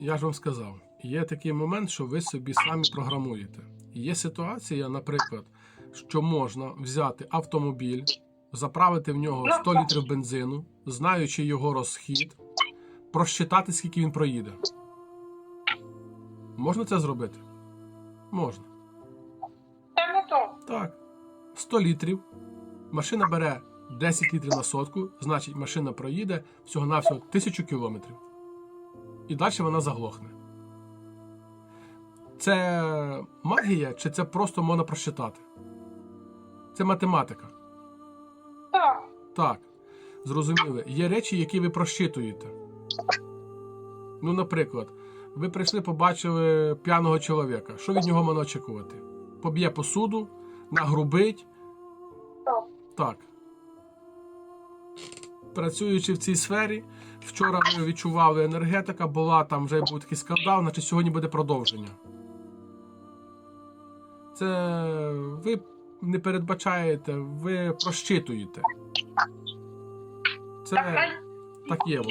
я ж вам сказав, є такий момент, що ви собі самі програмуєте. Є ситуація, наприклад, що можна взяти автомобіль, заправити в нього 100 літрів бензину, знаючи його розхід, просчитати, скільки він проїде. Можна це зробити? Можна. Це не то. Так. 100 літрів. Машина бере 10 літрів на сотку, значить машина проїде всього-навсього 1000 кілометрів. І далі вона заглохне. Це магія, чи це просто можна просчитати? Це математика. Так. Так. Зрозуміли. Є речі, які ви просчитуєте. Ну, наприклад, ви прийшли, побачили п'яного чоловіка. Що від нього можна очікувати? Поб'є посуду, нагрубить. Так. Так. Працюючи в цій сфері, вчора ми відчували енергетика, була там вже був такий скандал, значить сьогодні буде продовження. Це ви не передбачаєте, ви прощитуєте. Це Так, є. воно.